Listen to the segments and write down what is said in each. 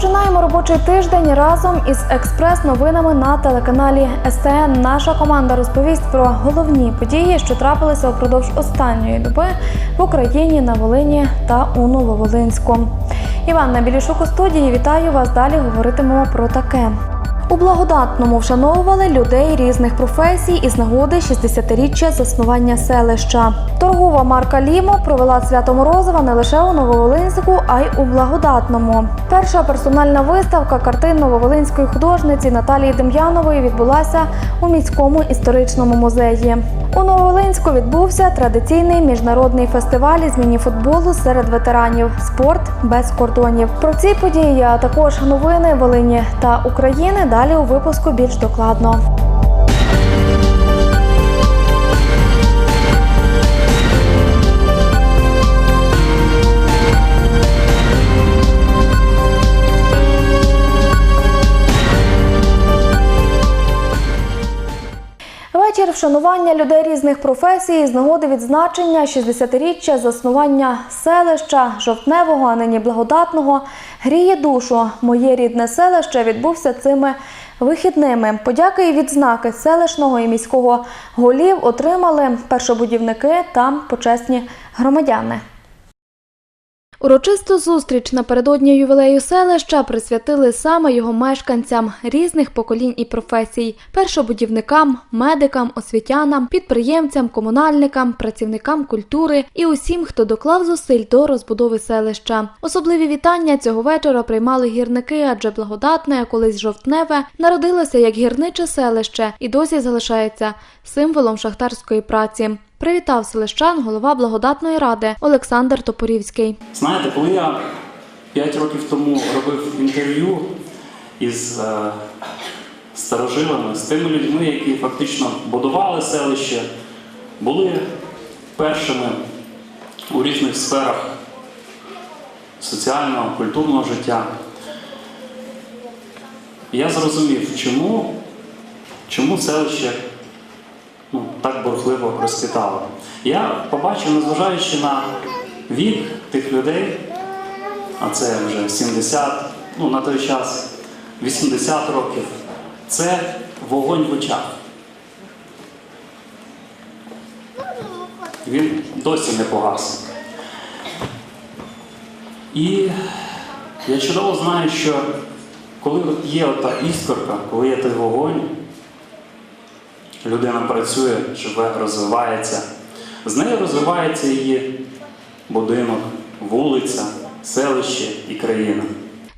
Розпочинаємо робочий тиждень разом із експрес-новинами на телеканалі СТН. Наша команда розповість про головні події, що трапилися упродовж останньої доби в Україні, на Волині та у Нововолинську. Іванна Білішук у студії. Вітаю вас. Далі говоритимемо про таке. У благодатному вшановували людей різних професій із нагоди 60-річчя заснування селища. Торгова марка Лімо провела свято Морозова не лише у Нововолинську, а й у благодатному. Перша персональна виставка картин нововолинської художниці Наталії Дем'янової відбулася у міському історичному музеї. У Нововолинську відбувся традиційний міжнародний фестиваль із мініфутболу серед ветеранів Спорт без кордонів. Про ці події, а також новини Волині та України далі у випуску більш докладно. Вшанування людей різних професій з нагоди відзначення 60-річчя заснування селища жовтневого, а нині благодатного, гріє душу. Моє рідне селище відбувся цими вихідними. Подяки і відзнаки селищного і міського голів отримали першобудівники та почесні громадяни. Урочисту зустріч напередодні ювілею селища присвятили саме його мешканцям різних поколінь і професій: першобудівникам, медикам, освітянам, підприємцям, комунальникам, працівникам культури і усім, хто доклав зусиль до розбудови селища. Особливі вітання цього вечора приймали гірники, адже благодатне, колись жовтневе, народилося як гірниче селище і досі залишається символом шахтарської праці. Привітав селищан голова благодатної ради Олександр Топорівський. Знаєте, коли я 5 років тому робив інтерв'ю із е, старожилами, з тими людьми, які фактично будували селище, були першими у різних сферах соціального, культурного життя, я зрозумів, чому, чому селище так бурхливо розквітало. Я побачив, незважаючи на вік тих людей, а це вже 70, ну на той час 80 років, це вогонь в очах. Він досі не погас. І я чудово знаю, що коли є ота іскорка, коли є той вогонь, людина працює, живе, розвивається. З нею розвивається її будинок, вулиця, селище і країна.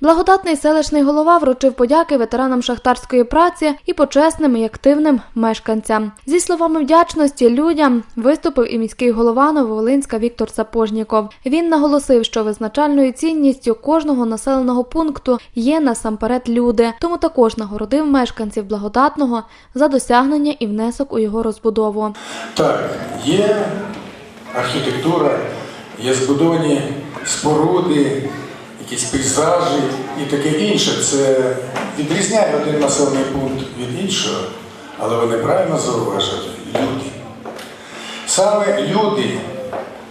Благодатний селищний голова вручив подяки ветеранам шахтарської праці і почесним і активним мешканцям. Зі словами вдячності людям виступив і міський голова Нововолинська Віктор Сапожніков. Він наголосив, що визначальною цінністю кожного населеного пункту є насамперед люди, тому також нагородив мешканців благодатного за досягнення і внесок у його розбудову. Так, є архітектура, є збудовані споруди, якісь пейзажі і таке інше. Це відрізняє один населений пункт від іншого, але вони правильно зауважили люди. Саме люди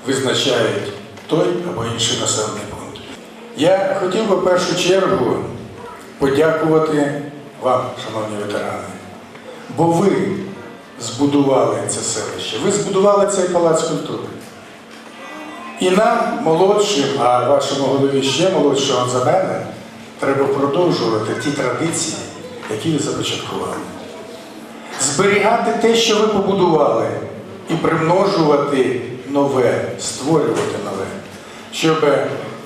визначають той або інший населений пункт. Я хотів би в першу чергу подякувати вам, шановні ветерани, бо ви збудували це селище. Ви збудували цей палац культури. І нам, молодшим, а вашому голові ще молодшого за мене, треба продовжувати ті традиції, які ви започаткували. Зберігати те, що ви побудували, і примножувати нове, створювати нове, щоб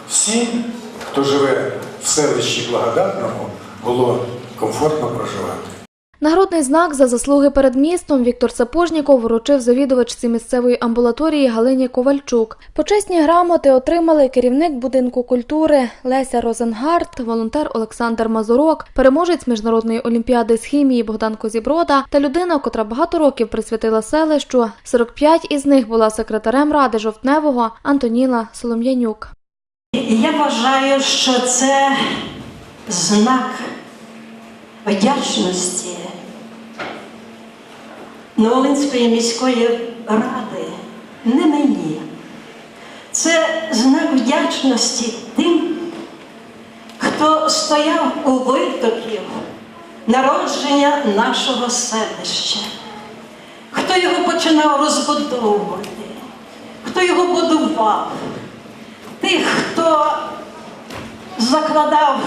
всім, хто живе в селищі благодатному, було комфортно проживати. Нагородний знак за заслуги перед містом Віктор Сапожніков вручив завідувачці місцевої амбулаторії Галині Ковальчук. Почесні грамоти отримали керівник будинку культури Леся Розенгард, волонтер Олександр Мазурок, переможець міжнародної олімпіади з хімії Богдан Козіброда та людина, котра багато років присвятила селищу. 45 із них була секретарем ради жовтневого Антоніла Солом'янюк. Я вважаю, що це знак вдячності Новолинської міської ради, не мені. Це знак вдячності тим, хто стояв у витоків народження нашого селища, хто його починав розбудовувати, хто його будував, тих, хто закладав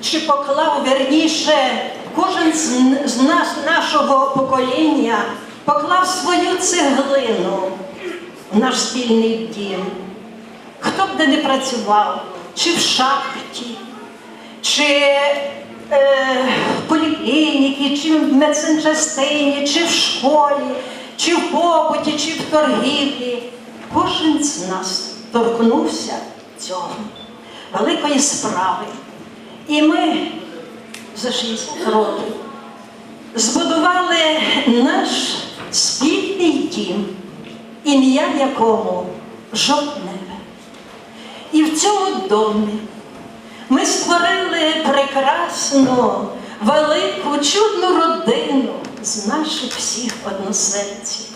чи поклав верніше кожен з, нас, нашого покоління поклав свою цеглину в наш спільний дім. Хто б де не працював, чи в шахті, чи е, в поліклініці, чи в медсанчастині, чи в школі, чи в побуті, чи в торгівлі. Кожен з нас торкнувся цього великої справи. І ми за 60 років збудували наш спільний дім, ім'я якому жовтневе. І в цьому домі ми створили прекрасну, велику, чудну родину з наших всіх односельців.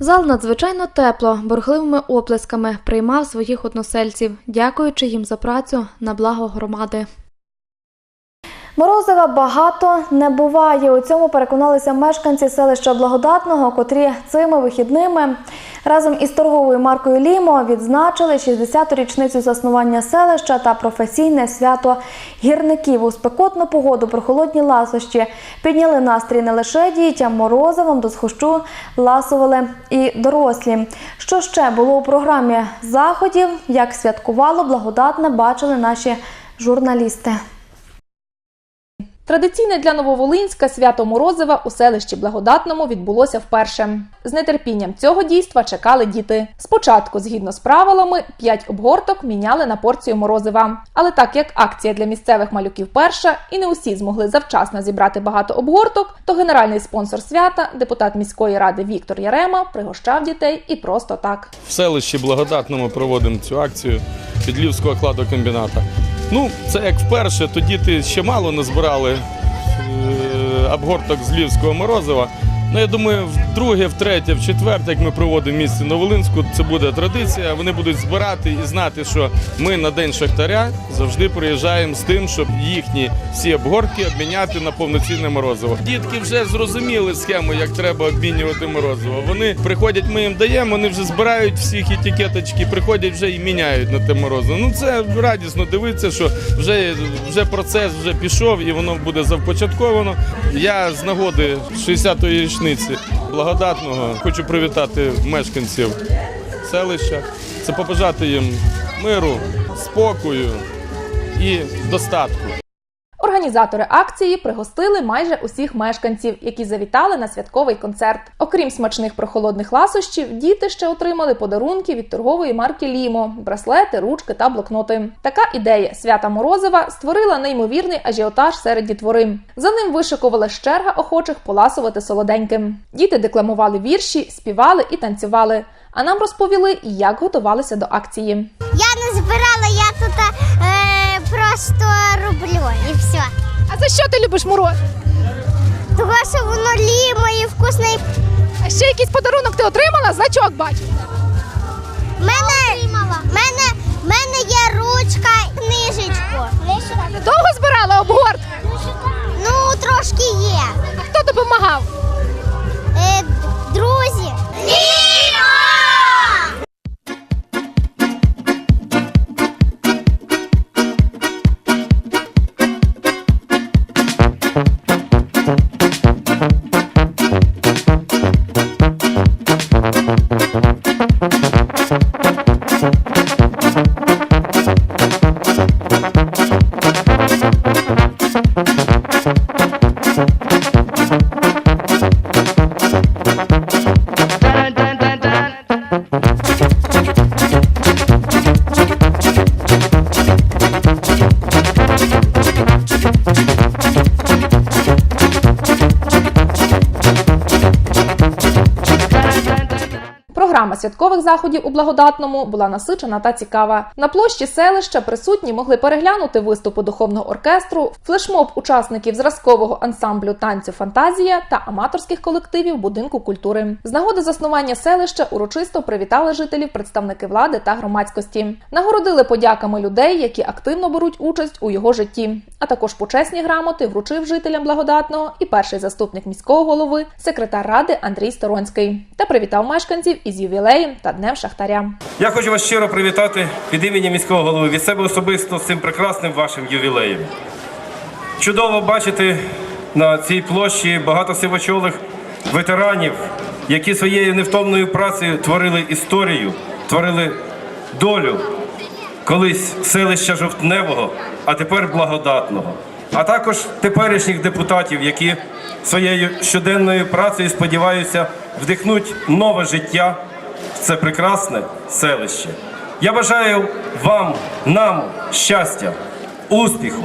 Зал надзвичайно тепло, борхливими оплесками приймав своїх односельців, дякуючи їм за працю на благо громади. Морозива багато не буває. У цьому переконалися мешканці селища Благодатного, котрі цими вихідними разом із торговою маркою Лімо відзначили 60-ту річницю заснування селища та професійне свято гірників. У спекотну погоду прохолодні ласощі підняли настрій не лише дітям, морозивом до схощу ласували і дорослі. Що ще було у програмі заходів, як святкувало благодатне, бачили наші журналісти. Традиційне для Нововолинська свято Морозива у селищі Благодатному відбулося вперше. З нетерпінням цього дійства чекали діти. Спочатку, згідно з правилами, 5 обгорток міняли на порцію морозива. Але так як акція для місцевих малюків перша і не усі змогли завчасно зібрати багато обгорток, то генеральний спонсор свята, депутат міської ради Віктор Ярема, пригощав дітей і просто так. В селищі Благодатному проводимо цю акцію від Львівського кладокомбіната. Ну, це як вперше, тоді ти ще мало назбирали е, обгорток з Львівського морозива. Ну, я думаю, вдруге, втретє, в четверте, як ми проводимо в місті Новолинську, це буде традиція. Вони будуть збирати і знати, що ми на День Шахтаря завжди приїжджаємо з тим, щоб їхні всі обгортки обміняти на повноцінне морозиво. Дітки вже зрозуміли схему, як треба обмінювати морозиво. Вони приходять, ми їм даємо, вони вже збирають всіх етикеточки, приходять вже і міняють на те морозиво. Ну це радісно дивитися, що вже, вже процес вже пішов і воно буде завпочатковано. Я з нагоди 60-ї річниці благодатного хочу привітати мешканців селища. Це побажати їм миру, спокою і достатку. Організатори акції пригостили майже усіх мешканців, які завітали на святковий концерт. Окрім смачних прохолодних ласощів, діти ще отримали подарунки від торгової марки Лімо, браслети, ручки та блокноти. Така ідея свята Морозива створила неймовірний ажіотаж серед дітвори. За ним вишикувала черга охочих поласувати солоденьким. Діти декламували вірші, співали і танцювали. А нам розповіли, як готувалися до акції. Я не збирала, я тут е, просто роблю і все. А за що ти любиш мороз? Того, що воно лімо і вкусне. А ще якийсь подарунок ти отримала? Значок бачу. В мене, мене, мене є ручка, книжечку. Ти довго збирала обгорт? Ну, трошки є. А хто допомагав? Е, друзі. Лімо! Програма святкових заходів у благодатному була насичена та цікава. На площі селища присутні могли переглянути виступи духовного оркестру, флешмоб учасників зразкового ансамблю танцю Фантазія та аматорських колективів будинку культури. З нагоди заснування селища урочисто привітали жителів представники влади та громадськості. Нагородили подяками людей, які активно беруть участь у його житті. А також почесні грамоти вручив жителям благодатного і перший заступник міського голови, секретар ради Андрій Сторонський, та привітав мешканців із ювілеєм та днем шахтаря. Я хочу вас щиро привітати від імені міського голови від себе особисто з цим прекрасним вашим ювілеєм. Чудово бачити на цій площі багато сивочолих ветеранів, які своєю невтомною працею творили історію, творили долю колись селища Жовтневого, а тепер благодатного. А також теперішніх депутатів, які своєю щоденною працею сподіваються вдихнуть нове життя це прекрасне селище. Я бажаю вам, нам щастя, успіху,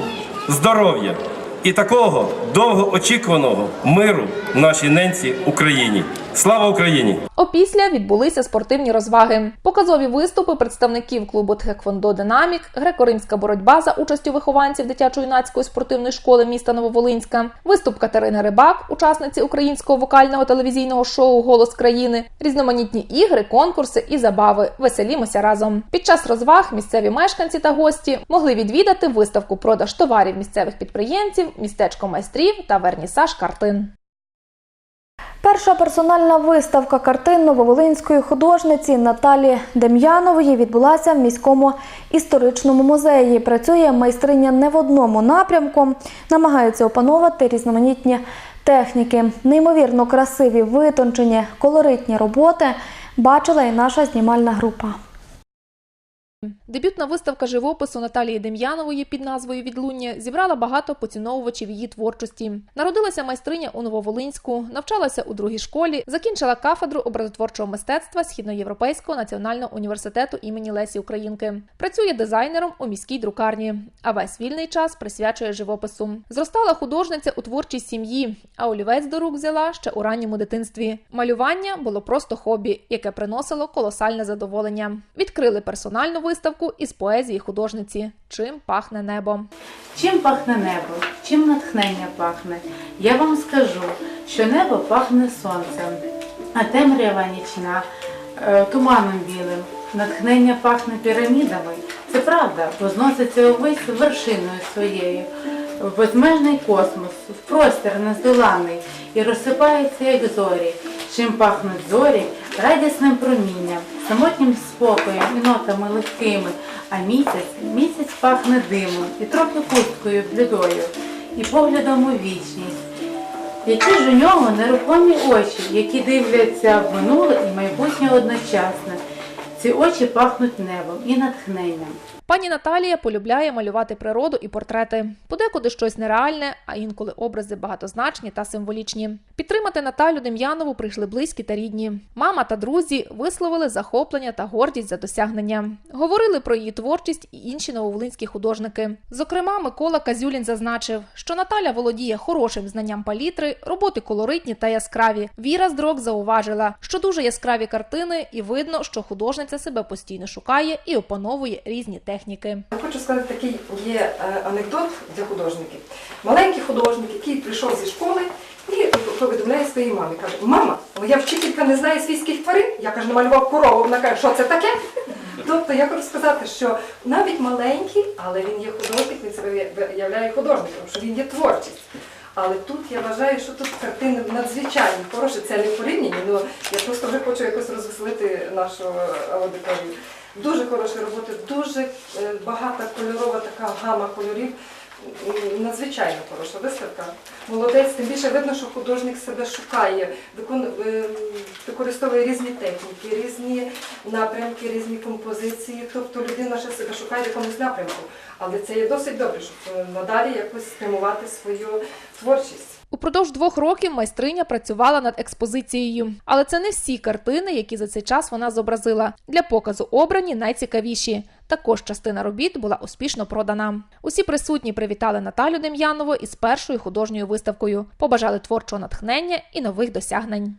здоров'я і такого довгоочікуваного миру в нашій ненці Україні. Слава Україні! Опісля відбулися спортивні розваги. Показові виступи представників клубу Тхеквондо Динамік, греко-римська боротьба за участю вихованців дитячо-юнацької спортивної школи міста Нововолинська, виступ Катерини Рибак, учасниці українського вокального телевізійного шоу Голос країни, різноманітні ігри, конкурси і забави. Веселімося разом. Під час розваг місцеві мешканці та гості могли відвідати виставку продаж товарів місцевих підприємців, містечко майстрів та вернісаж картин. Перша персональна виставка картин нововолинської художниці Наталі Дем'янової відбулася в міському історичному музеї. Працює майстриня не в одному напрямку, намагається опановувати різноманітні техніки. Неймовірно красиві, витончені, колоритні роботи бачила і наша знімальна група. Дебютна виставка живопису Наталії Дем'янової під назвою Відлуння зібрала багато поціновувачів її творчості. Народилася майстриня у Нововолинську, навчалася у другій школі, закінчила кафедру образотворчого мистецтва Східноєвропейського національного університету імені Лесі Українки. Працює дизайнером у міській друкарні, а весь вільний час присвячує живопису. Зростала художниця у творчій сім'ї, а олівець до рук взяла ще у ранньому дитинстві. Малювання було просто хобі, яке приносило колосальне задоволення. Відкрили персональну виставку із поезії художниці Чим пахне небо. Чим пахне небо, чим натхнення пахне? Я вам скажу, що небо пахне сонцем, а темрява нічна е, туманом білим. Натхнення пахне пірамідами. Це правда, возноситься увесь вершиною своєю, безмежний космос, в простір нездоланий і розсипається, як зорі. Чим пахнуть зорі радісним промінням, самотнім спокоєм і нотами легкими, а місяць, місяць пахне димом і трохи пусткою блідою, і поглядом у вічність. Які ж у нього нерухомі очі, які дивляться в минуле і майбутнє одночасно. Ці очі пахнуть небом і натхненням. Пані Наталія полюбляє малювати природу і портрети. Подекуди щось нереальне, а інколи образи багатозначні та символічні. Підтримати Наталю Дем'янову прийшли близькі та рідні. Мама та друзі висловили захоплення та гордість за досягнення. Говорили про її творчість і інші нововолинські художники. Зокрема, Микола Казюлін зазначив, що Наталя володіє хорошим знанням палітри, роботи колоритні та яскраві. Віра Здрок зауважила, що дуже яскраві картини, і видно, що художниця себе постійно шукає і опановує різні техніки. Хочу сказати, такий є е, анекдот для художників. Маленький художник, який прийшов зі школи і повідомляє своїй мамі. Каже, мама, моя вчителька не знає свійських тварин. Я каже, намалював корову. Вона каже, що це таке? Тобто я хочу сказати, що навіть маленький, але він є художник, він себе виявляє художником, що він є творчість. Але тут я вважаю, що тут картини надзвичайно хороші. Це не в порівнянні, але я просто вже хочу якось розвеселити нашу аудиторію. Дуже хороші роботи, дуже е, багата кольорова така гама кольорів. Надзвичайно хороша виставка. Молодець, тим більше видно, що художник себе шукає, е, використовує різні техніки, різні напрямки, різні композиції. Тобто людина ще себе шукає в якомусь напрямку. Але це є досить добре, щоб е, надалі якось спрямувати свою творчість. Упродовж двох років майстриня працювала над експозицією, але це не всі картини, які за цей час вона зобразила. Для показу обрані найцікавіші. Також частина робіт була успішно продана. Усі присутні привітали Наталю Дем'янову із першою художньою виставкою, побажали творчого натхнення і нових досягнень.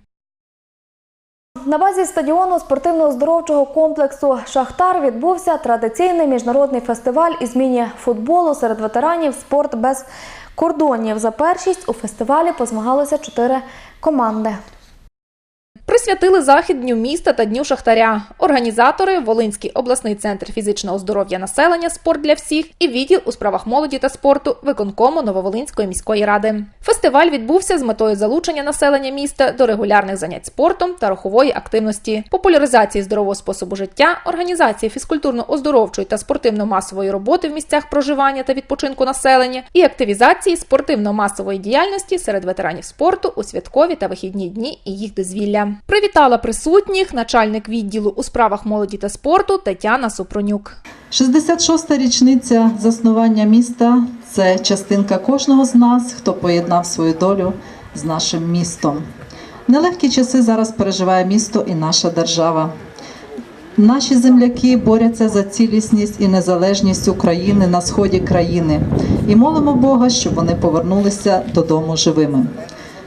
На базі стадіону спортивно-оздоровчого комплексу Шахтар відбувся традиційний міжнародний фестиваль із міні-футболу серед ветеранів спорт без кордонів. За першість у фестивалі позмагалися чотири команди. Присвятили захід Дню міста та Дню Шахтаря. Організатори Волинський обласний центр фізичного здоров'я населення Спорт для всіх і відділ у справах молоді та спорту виконкому Нововолинської міської ради. Фестиваль відбувся з метою залучення населення міста до регулярних занять спортом та рухової активності, популяризації здорового способу життя, організації фізкультурно-оздоровчої та спортивно-масової роботи в місцях проживання та відпочинку населення і активізації спортивно-масової діяльності серед ветеранів спорту у святкові та вихідні дні і їх дозвілля. Привітала присутніх начальник відділу у справах молоді та спорту Тетяна Супронюк. 66-та річниця заснування міста це частинка кожного з нас, хто поєднав свою долю з нашим містом. Нелегкі часи зараз переживає місто і наша держава. Наші земляки борються за цілісність і незалежність України на сході країни і молимо Бога, щоб вони повернулися додому живими.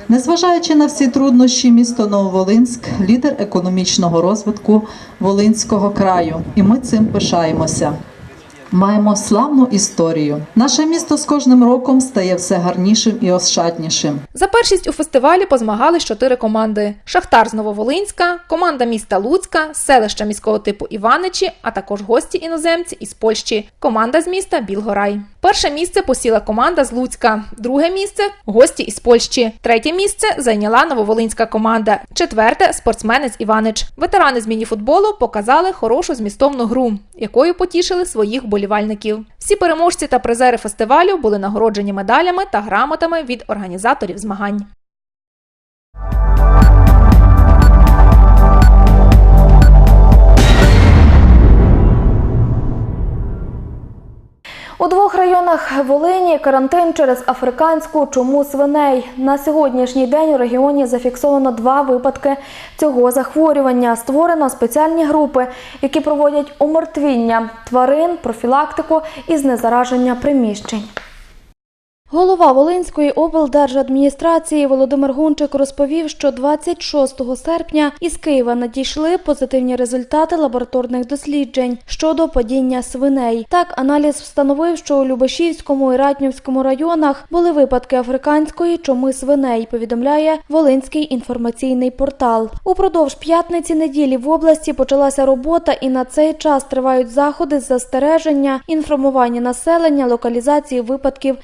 Незважаючи на всі труднощі, місто Нововолинськ лідер економічного розвитку Волинського краю, і ми цим пишаємося. Маємо славну історію. Наше місто з кожним роком стає все гарнішим і ощаднішим. За першість у фестивалі позмагались чотири команди: Шахтар з Нововолинська, команда міста Луцька, селища міського типу Іваничі, а також гості іноземці із Польщі. Команда з міста Білгорай. Перше місце посіла команда з Луцька, друге місце гості із Польщі. Третє місце зайняла Нововолинська команда. Четверте спортсменець Іванич. Ветерани з мініфутболу показали хорошу змістовну гру, якою потішили своїх болівальників. Всі переможці та призери фестивалю були нагороджені медалями та грамотами від організаторів змагань. У двох районах Волині карантин через африканську чуму свиней. На сьогоднішній день у регіоні зафіксовано два випадки цього захворювання. Створено спеціальні групи, які проводять умертвіння тварин, профілактику і знезараження приміщень. Голова Волинської облдержадміністрації Володимир Гунчик розповів, що 26 серпня із Києва надійшли позитивні результати лабораторних досліджень щодо падіння свиней. Так, аналіз встановив, що у Любешівському і Ратнівському районах були випадки африканської чуми свиней. Повідомляє Волинський інформаційний портал. Упродовж п'ятниці неділі в області почалася робота, і на цей час тривають заходи з застереження, інформування населення, локалізації випадків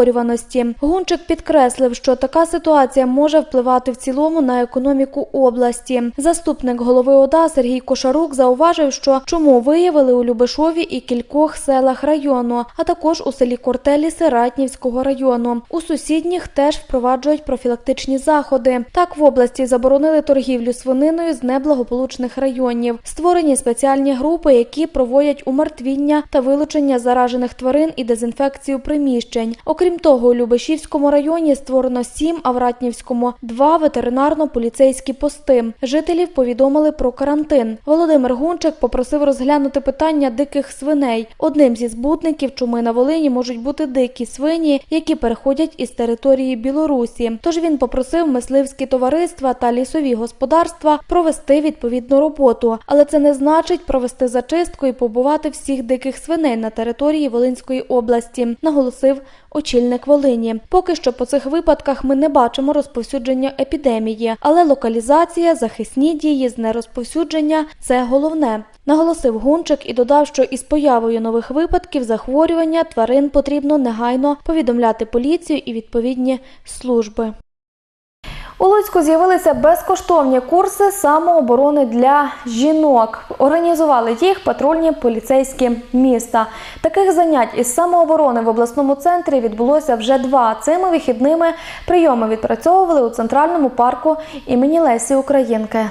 захворюваності. Гунчик підкреслив, що така ситуація може впливати в цілому на економіку області. Заступник голови ОДА Сергій Кошарук зауважив, що чому виявили у Любешові і кількох селах району, а також у селі Кортеліси Ратнівського району. У сусідніх теж впроваджують профілактичні заходи. Так в області заборонили торгівлю свининою з неблагополучних районів. Створені спеціальні групи, які проводять умертвіння та вилучення заражених тварин і дезінфекцію приміщень. Окрім того, у Любешівському районі створено сім, а в Ратнівському два ветеринарно-поліцейські пости. Жителів повідомили про карантин. Володимир Гунчик попросив розглянути питання диких свиней. Одним зі збутників чуми на Волині можуть бути дикі свині, які переходять із території Білорусі. Тож він попросив мисливські товариства та лісові господарства провести відповідну роботу, але це не значить провести зачистку і побувати всіх диких свиней на території Волинської області, наголосив очільник Волині. Поки що по цих випадках ми не бачимо розповсюдження епідемії, але локалізація, захисні дії з нерозповсюдження це головне. Наголосив Гунчик і додав, що із появою нових випадків захворювання тварин потрібно негайно повідомляти поліцію і відповідні служби. У Луцьку з'явилися безкоштовні курси самооборони для жінок. Організували їх патрульні поліцейські міста. Таких занять із самооборони в обласному центрі відбулося вже два. Цими вихідними прийоми відпрацьовували у центральному парку імені Лесі Українки.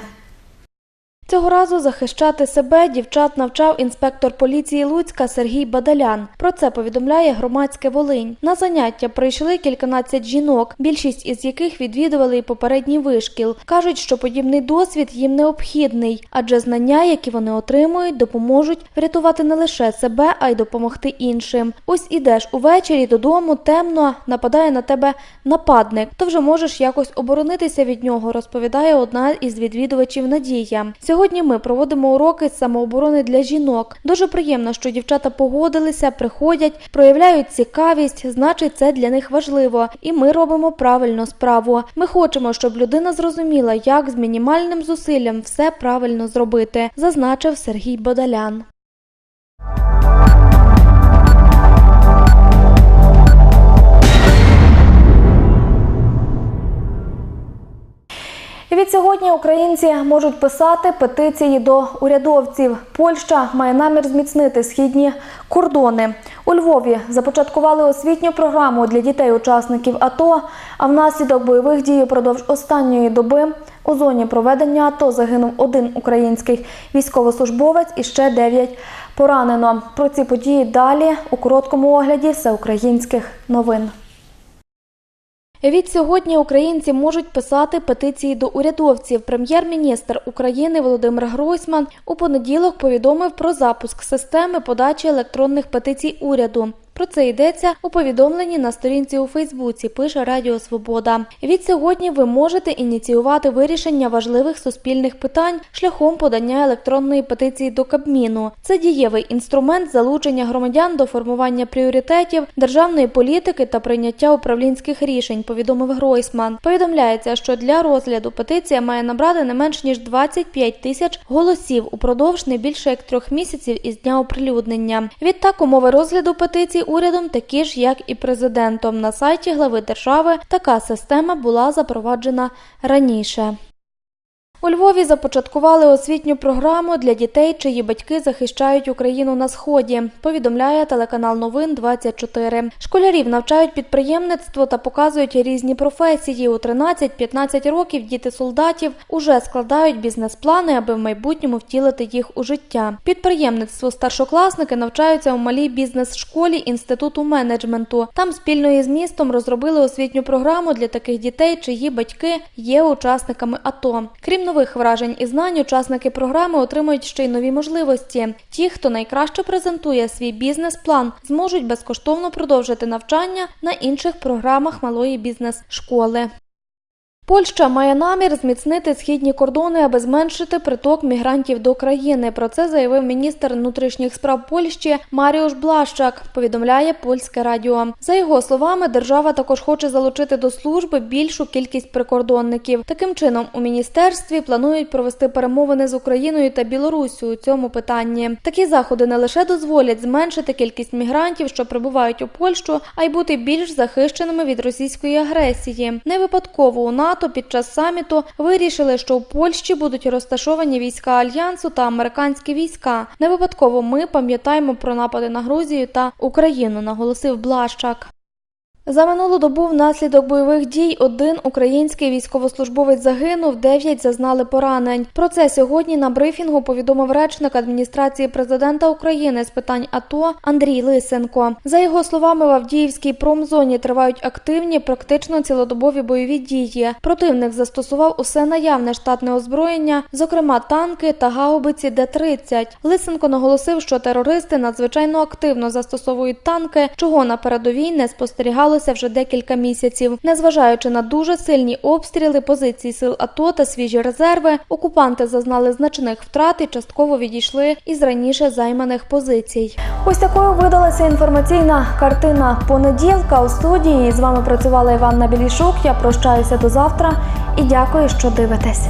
Цього разу захищати себе дівчат навчав інспектор поліції Луцька Сергій Бадалян. Про це повідомляє громадське Волинь. На заняття прийшли кільканадцять жінок, більшість із яких відвідували і попередній вишкіл. кажуть, що подібний досвід їм необхідний, адже знання, які вони отримують, допоможуть врятувати не лише себе, а й допомогти іншим. Ось ідеш увечері додому, темно, нападає на тебе нападник. То вже можеш якось оборонитися від нього, розповідає одна із відвідувачів Надія. Сьогодні ми проводимо уроки з самооборони для жінок. Дуже приємно, що дівчата погодилися, приходять, проявляють цікавість, значить, це для них важливо, і ми робимо правильну справу. Ми хочемо, щоб людина зрозуміла, як з мінімальним зусиллям все правильно зробити, зазначив Сергій Бодалян. І від сьогодні українці можуть писати петиції до урядовців. Польща має намір зміцнити східні кордони. У Львові започаткували освітню програму для дітей-учасників АТО. А внаслідок бойових дій упродовж останньої доби у зоні проведення АТО загинув один український військовослужбовець і ще дев'ять поранено. Про ці події далі у короткому огляді всеукраїнських новин. Від сьогодні українці можуть писати петиції до урядовців. Прем'єр-міністр України Володимир Гройсман у понеділок повідомив про запуск системи подачі електронних петицій уряду. Про це йдеться у повідомленні на сторінці у Фейсбуці. Пише Радіо Свобода. Від сьогодні ви можете ініціювати вирішення важливих суспільних питань шляхом подання електронної петиції до Кабміну. Це дієвий інструмент залучення громадян до формування пріоритетів державної політики та прийняття управлінських рішень. Повідомив Гройсман. Повідомляється, що для розгляду петиція має набрати не менш ніж 25 тисяч голосів упродовж не більше як трьох місяців із дня оприлюднення. Відтак умови розгляду петицій урядом такі ж, як і президентом. На сайті глави держави така система була запроваджена раніше. У Львові започаткували освітню програму для дітей, чиї батьки захищають Україну на сході. Повідомляє телеканал Новин 24. Школярів навчають підприємництво та показують різні професії. У 13-15 років діти солдатів уже складають бізнес-плани, аби в майбутньому втілити їх у життя. Підприємництво старшокласники навчаються у малій бізнес-школі інституту менеджменту. Там спільно із містом розробили освітню програму для таких дітей, чиї батьки є учасниками АТО. Крім нових вражень і знань, учасники програми отримують ще й нові можливості. Ті, хто найкраще презентує свій бізнес-план, зможуть безкоштовно продовжити навчання на інших програмах малої бізнес-школи. Польща має намір зміцнити східні кордони, аби зменшити приток мігрантів до країни. Про це заявив міністр внутрішніх справ Польщі Маріуш Блащак. Повідомляє польське радіо. За його словами, держава також хоче залучити до служби більшу кількість прикордонників. Таким чином, у міністерстві планують провести перемовини з Україною та Білоруссю у цьому питанні. Такі заходи не лише дозволять зменшити кількість мігрантів, що прибувають у Польщу, а й бути більш захищеними від російської агресії. Не випадково у НАТО під час саміту вирішили, що у Польщі будуть розташовані війська альянсу та американські війська. Не випадково ми пам'ятаємо про напади на Грузію та Україну, наголосив Блащак. За минулу добу внаслідок бойових дій один український військовослужбовець загинув, дев'ять зазнали поранень. Про це сьогодні на брифінгу повідомив речник адміністрації президента України з питань АТО Андрій Лисенко. За його словами, в Авдіївській промзоні тривають активні, практично цілодобові бойові дії. Противник застосував усе наявне штатне озброєння, зокрема танки та гаубиці Д-30. Лисенко наголосив, що терористи надзвичайно активно застосовують танки, чого на передовій не спостерігалося вже декілька місяців. Незважаючи на дуже сильні обстріли позицій сил АТО та свіжі резерви, окупанти зазнали значних втрат і частково відійшли із раніше займаних позицій. Ось такою видалася інформаційна картина понеділка у студії. З вами працювала Іванна Білішук. Я прощаюся до завтра і дякую, що дивитесь.